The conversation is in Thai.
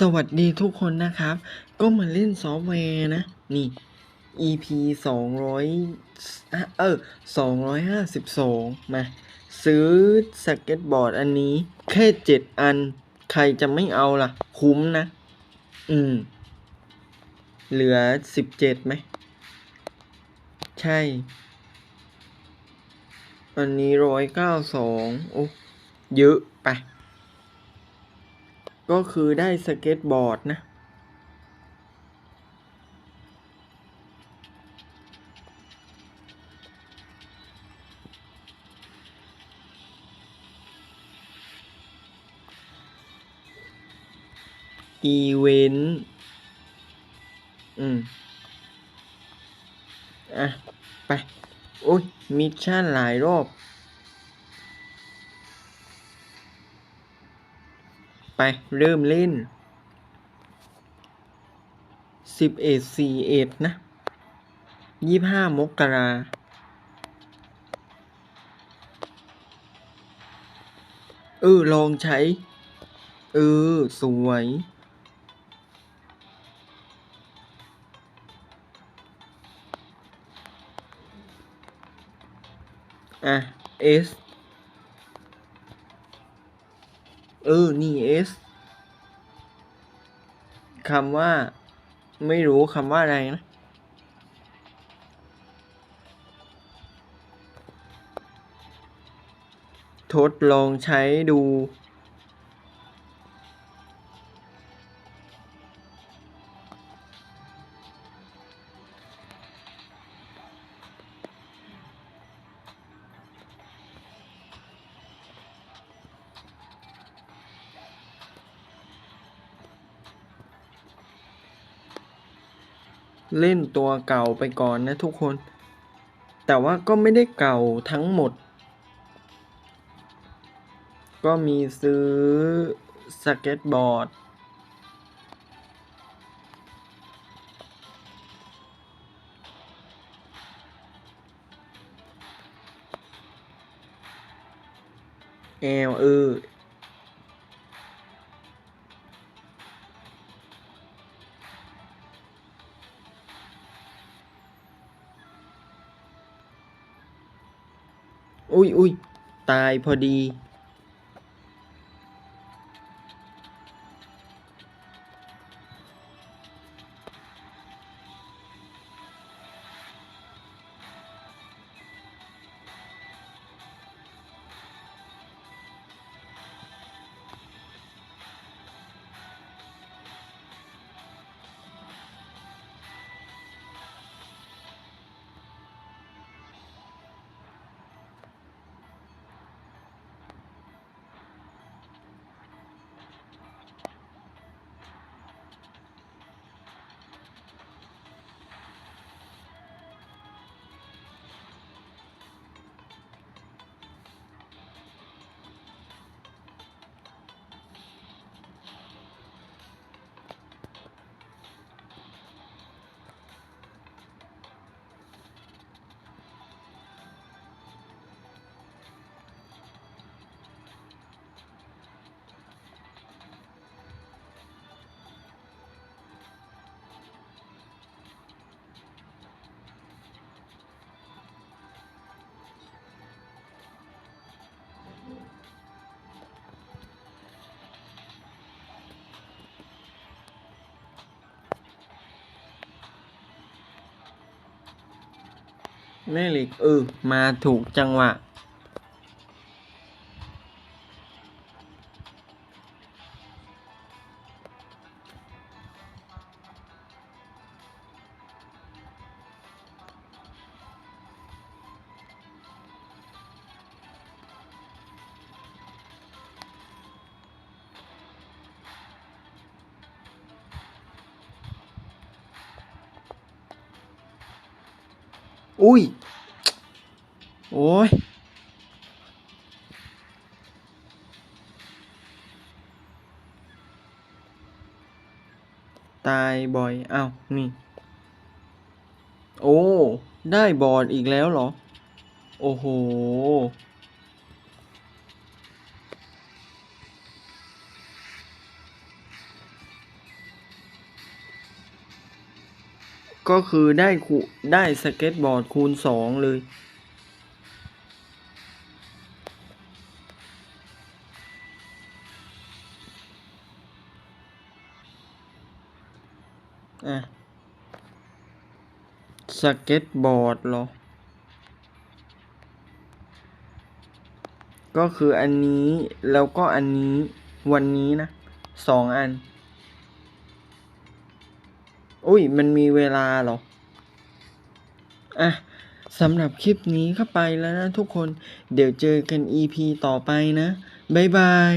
สวัสดีทุกคนนะครับ ก็มาเล่นซอฟต์แวร์นะ นี่ EP สองร้อยเออสองร้อยห้าสิบสองมา ซื้อสเก็ตบอร์ดอันนี้ แค่เจ็ดอัน ใครจะไม่เอาล่ะ คุ้มนะ อืม เหลือสิบเจ็ดไหม ใช่ อันนี้ร้อยเก้าสองโอ้ เยอะไป ก็คือได้สเก็ตบอร์ดนะ อีเวนต์ อืม อะ ไป โอ้ย มิชชั่นหลายรอบ ไปเริ่มเล่นสิบเอ็ดสี่เอ็ดนะยี่ห้ามกราเออ ลองใช้ เออ สวย อะ S เออ นี่ S คำว่า ไม่รู้คำว่าอะไรนะ ทดลองใช้ดู เล่นตัวเก่าไปก่อนนะทุกคน แต่ว่าก็ไม่ได้เก่าทั้งหมด ก็มีซื้อสเก็ตบอร์ดแอลเออ อุ้ยอุ้ยตายพอดี แม่เหล็กเออมาถูกจังหวะ อุ้ย โอ้ย ตายบ่อยอ้าวนี่ โอ้ ได้บอร์ดอีกแล้วเหรอ โอ้โห ก็คือได้คูได้สเก็ตบอร์ดคูณสองเลย อะ สเก็ตบอร์ดเหรอ ก็คืออันนี้แล้วก็อันนี้วันนี้นะสองอัน อุ้ย มันมีเวลาหรอ อะสำหรับคลิปนี้ก็ไปแล้วนะทุกคน เดี๋ยวเจอกัน EP ต่อไปนะ บ๊ายบาย